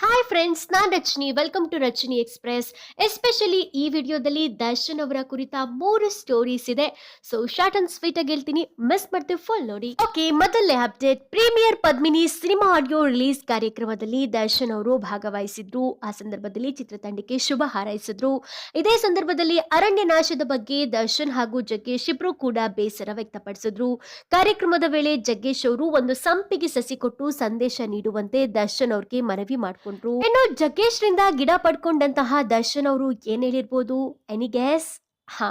Hi friends ನಾನು Rachani welcome to Rachani express especially ಈ ವಿಡಿಯೋದಲ್ಲಿ ದರ್ಶನ್ ಅವರ ಕುರಿತ ಮೂರು ಸ್ಟೋರೀಸ್ ಇದೆ. ಸೊ ಶಾರ್ಟ್ ಅಂಡ್ ಸ್ವೀಟ್ ಆಗಿ ಹೇಳ್ತೀನಿ. ಮಿಸ್ ಮಾಡ್ತೀವಿ ಫುಲ್ ನೋಡಿ. ಓಕೆ ಮೊದಲನೇ update premiere Padmini cinema audio release ಕಾರ್ಯಕ್ರಮದಲ್ಲಿ ದರ್ಶನ್ ಅವರು ಭಾಗವಹಿಸಿದ್ರು. ಆ ಸಂದರ್ಭದಲ್ಲಿ ಚಿತ್ರತಂಡಕ್ಕೆ ಶುಭ ಹಾರೈಸಿದ್ರು. ಇದೇ ಸಂದರ್ಭದಲ್ಲಿ ಅರಣ್ಯ ನಾಶದ ಬಗ್ಗೆ ದರ್ಶನ್ ಹಾಗೂ ಜಗ್ಗೇಶ್ ಇಬ್ರು ಕೂಡ ಬೇಸರ ವ್ಯಕ್ತಪಡಿಸಿದ್ರು. ಕಾರ್ಯಕ್ರಮದ ವೇಳೆ ಜಗ್ಗೇಶ್ ಅವರು ಒಂದು ಸಂಪಿಗೆ ಸಸಿ ಕೊಟ್ಟು ಸಂದೇಶ ನೀಡುವಂತೆ ದರ್ಶನ್ ಅವ್ರಿಗೆ ಮನವಿ ಮಾಡಿಕೊಂಡ್ರು ಇನ್ನು ಜಗ್ಗೇಶ್ ರಿಂದ ಗಿಡ ಪಡ್ಕೊಂಡಂತಹ ದರ್ಶನ್ ಅವರು ಏನ್ ಹೇಳಿರ್ಬೋದು? ಎನಿ ಗ್ಯಾಸ್ ಹಾ,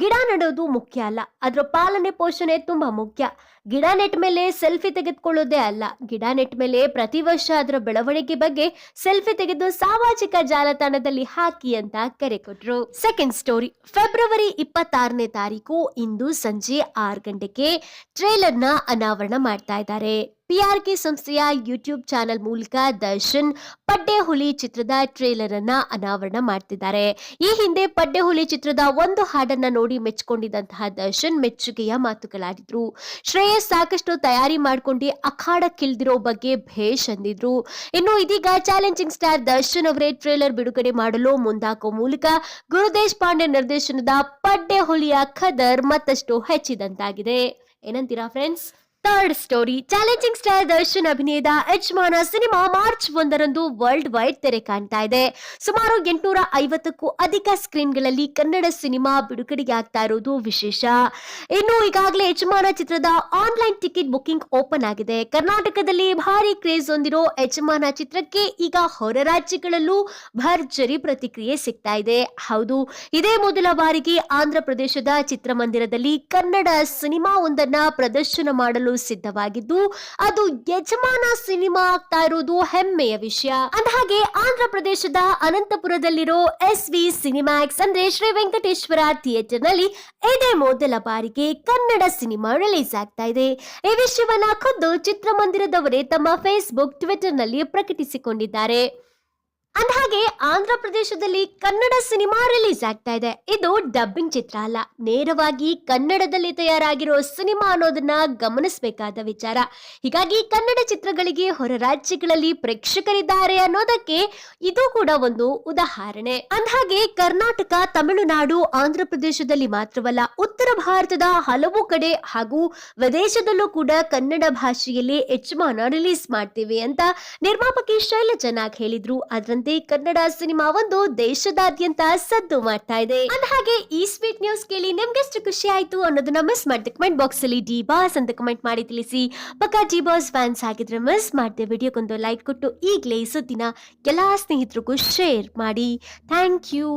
ಗಿಡ ನೆಡೋದು ಮುಖ್ಯ ಅಲ್ಲ. ಅದರ ಪಾಲನೆ ಪೋಷಣೆ ತುಂಬಾ ಮುಖ್ಯ. ಗಿಡ ನೆಟ್ ಮೇಲೆ ಸೆಲ್ಫಿ ತೆಗೆದುಕೊಳ್ಳೋದೇ ಅಲ್ಲ. ಗಿಡ ನೆಟ್ ಮೇಲೆ ಪ್ರತಿ ವರ್ಷ ಅದರ ಬೆಳವಣಿಗೆ ಬಗ್ಗೆ ಸೆಲ್ಫಿ ತೆಗೆದು ಸಾಮಾಜಿಕ ಜಾಲತಾಣದಲ್ಲಿ ಹಾಕಿ ಅಂತ ಕರೆ ಕೊಟ್ರು. ಸೆಕೆಂಡ್ ಸ್ಟೋರಿ ಫೆಬ್ರವರಿ ಇಪ್ಪತ್ತಾರನೇ ತಾರೀಕು ಇಂದು ಸಂಜೆ ಆರು ಗಂಟೆಗೆ ಟ್ರೇಲರ್ನ ಅನಾವರಣ ಮಾಡ್ತಾ ಇದ್ದಾರೆ. ಪಿಆರ್ ಕೆ ಸಂಸ್ಥೆಯ ಯೂಟ್ಯೂಬ್ ಚಾನೆಲ್ ಮೂಲಕ ದರ್ಶನ್ ಪಡ್ಡೆ ಹುಲಿ ಚಿತ್ರದ ಟ್ರೇಲರ್ ಅನ್ನ ಅನಾವರಣ ಮಾಡ್ತಿದ್ದಾರೆ. ಈ ಹಿಂದೆ ಪಡ್ಡೆ ಹುಲಿ ಚಿತ್ರದ ಒಂದು ಹಾಡನ್ನ ನೋಡಿ ಮೆಚ್ಚಿಕೊಂಡಿದ್ದಂತಹ ದರ್ಶನ್ ಮೆಚ್ಚುಗೆಯ ಮಾತುಗಳಾಡಿದ್ರು. ಶ್ರೇಯಸ್ ಸಾಕಷ್ಟು ತಯಾರಿ ಮಾಡ್ಕೊಂಡು ಅಖಾಡಕ್ಕಿಳ್ದಿರೋ ಬಗ್ಗೆ ಭೇಷ್ ಅಂದಿದ್ರು. ಇನ್ನು ಇದೀಗ ಚಾಲೆಂಜಿಂಗ್ ಸ್ಟಾರ್ ದರ್ಶನ್ ಅವರೇ ಟ್ರೇಲರ್ ಬಿಡುಗಡೆ ಮಾಡಲು ಮುಂದಾಕೋ ಮೂಲಕ ಗುರುದೇಶ್ ಪಾಂಡೆ ನಿರ್ದೇಶನದ ಪಡ್ಡೆ ಹುಲಿಯ ಖದರ್ ಮತ್ತಷ್ಟು ಹೆಚ್ಚಿದಂತಾಗಿದೆ. ಏನಂತೀರಾ friends third story challenging star Darshan ಅಭಿನಯದ ಯಜಮಾನ ಸಿನಿಮಾ ಮಾರ್ಚ್ ಒಂದರಂದು ವರ್ಲ್ಡ್ ವೈಡ್ ತೆರೆ ಕಾಣ್ತಾ ಇದೆ. ಸುಮಾರು ಎಂಟುನೂರ ಐವತ್ತಕ್ಕೂ ಅಧಿಕ ಸ್ಕ್ರೀನ್ಗಳಲ್ಲಿ ಕನ್ನಡ ಸಿನಿಮಾ ಬಿಡುಗಡೆಗೆ ಆಗ್ತಾ ಇರೋದು ವಿಶೇಷ. ಇನ್ನು ಈಗಾಗಲೇ ಯಜಮಾನ ಚಿತ್ರದ ಆನ್ಲೈನ್ ಟಿಕೆಟ್ ಬುಕಿಂಗ್ ಓಪನ್ ಆಗಿದೆ. ಕರ್ನಾಟಕದಲ್ಲಿ ಭಾರಿ ಕ್ರೇಜ್ ಹೊಂದಿರೋ ಯಜಮಾನ ಚಿತ್ರಕ್ಕೆ ಈಗ ಹೊರ ರಾಜ್ಯಗಳಲ್ಲೂ ಭರ್ಜರಿ ಪ್ರತಿಕ್ರಿಯೆ ಸಿಗ್ತಾ ಇದೆ. ಹೌದು, ಇದೇ ಮೊದಲ ಬಾರಿಗೆ ಆಂಧ್ರ ಪ್ರದೇಶದ ಚಿತ್ರಮಂದಿರದಲ್ಲಿ ಕನ್ನಡ ಸಿನಿಮಾ ಒಂದನ್ನ ಪ್ರದರ್ಶನ ಮಾಡಲು ಸಿದ್ಧವಾಗಿದ್ದು, ಅದು ಯಜಮಾನ ಸಿನಿಮಾ ಆಗ್ತಾ ಇರೋದು ಹೆಮ್ಮೆಯ ವಿಷಯ. ಅಂದಹಾಗೆ, ಆಂಧ್ರ ಪ್ರದೇಶದ ಅನಂತಪುರದಲ್ಲಿರೋ ಎಸ್ ವಿ ಸಿನಿಮ್ಯಾಕ್ಸ್ ಅಂದ್ರೆ ಶ್ರೀ ವೆಂಕಟೇಶ್ವರ ಥಿಯೇಟರ್ನಲ್ಲಿ ಇದೇ ಮೊದಲ ಬಾರಿಗೆ ಕನ್ನಡ ಸಿನಿಮಾ ರಿಲೀಸ್ ಆಗ್ತಾ ಇದೆ. ಈ ವಿಷಯವನ್ನ ಖುದ್ದು ಚಿತ್ರಮಂದಿರದವರೇ ತಮ್ಮ ಫೇಸ್ಬುಕ್ ಟ್ವಿಟರ್ನಲ್ಲಿ ಪ್ರಕಟಿಸಿಕೊಂಡಿದ್ದಾರೆ. ಅಂದಹಾಗೆ ಆಂಧ್ರ ಪ್ರದೇಶದಲ್ಲಿ ಕನ್ನಡ ಸಿನಿಮಾ ರಿಲೀಸ್ ಆಗ್ತಾ ಇದೆ. ಇದು ಡಬ್ಬಿಂಗ್ ಚಿತ್ರ ಅಲ್ಲ. ನೇರವಾಗಿ ಕನ್ನಡದಲ್ಲಿ ತಯಾರಾಗಿರೋ ಸಿನಿಮಾ ಅನ್ನೋದನ್ನ ಗಮನಿಸಬೇಕಾದ ವಿಚಾರ. ಹೀಗಾಗಿ ಕನ್ನಡ ಚಿತ್ರಗಳಿಗೆ ಹೊರ ರಾಜ್ಯಗಳಲ್ಲಿ ಪ್ರೇಕ್ಷಕರಿದ್ದಾರೆ ಅನ್ನೋದಕ್ಕೆ ಇದು ಕೂಡ ಒಂದು ಉದಾಹರಣೆ. ಅಂದಹಾಗೆ ಕರ್ನಾಟಕ, ತಮಿಳುನಾಡು, ಆಂಧ್ರ ಪ್ರದೇಶದಲ್ಲಿ ಮಾತ್ರವಲ್ಲ, ಉತ್ತರ ಭಾರತದ ಹಲವು ಕಡೆ ಹಾಗೂ ವಿದೇಶದಲ್ಲೂ ಕೂಡ ಕನ್ನಡ ಭಾಷೆಯಲ್ಲಿ ಯಜಮಾನ ರಿಲೀಸ್ ಮಾಡ್ತೀವಿ ಅಂತ ನಿರ್ಮಾಪಕಿ ಶೈಲಜನಾಗ್ ಹೇಳಿದ್ರು. ಹೇಳಿದ್ರು ಅದರಂತೆ ಕನ್ನಡ ಸಿನಿಮಾ ಒಂದು ದೇಶದಾದ್ಯಂತ ಸದ್ದು ಮಾಡ್ತಾ ಇದೆ. ಹಾಗೆ ಈ ಸ್ವೀಟ್ ನ್ಯೂಸ್ ಕೇಳಿ ನಿಮ್ಗೆಷ್ಟು ಖುಷಿ ಆಯ್ತು ಅನ್ನೋದನ್ನ ಮಿಸ್ ಮಾಡಿದೆ ಕಮೆಂಟ್ ಬಾಕ್ಸ್ ಅಲ್ಲಿ ಡಿ ಬಾಸ್ ಅಂತ ಕಮೆಂಟ್ ಮಾಡಿ ತಿಳಿಸಿ. ಪಕ್ಕ ಡಿ ಬಾಸ್ ಫ್ಯಾನ್ಸ್ ಆಗಿದ್ರೆ ಮಿಸ್ ಮಾಡಿದೆ ವಿಡಿಯೋಗೊಂದು ಲೈಕ್ ಕೊಟ್ಟು ಈಗಲೇ ಸುದ್ದಿನ ಎಲ್ಲಾ ಸ್ನೇಹಿತರಿಗೂ ಶೇರ್ ಮಾಡಿ. Thank you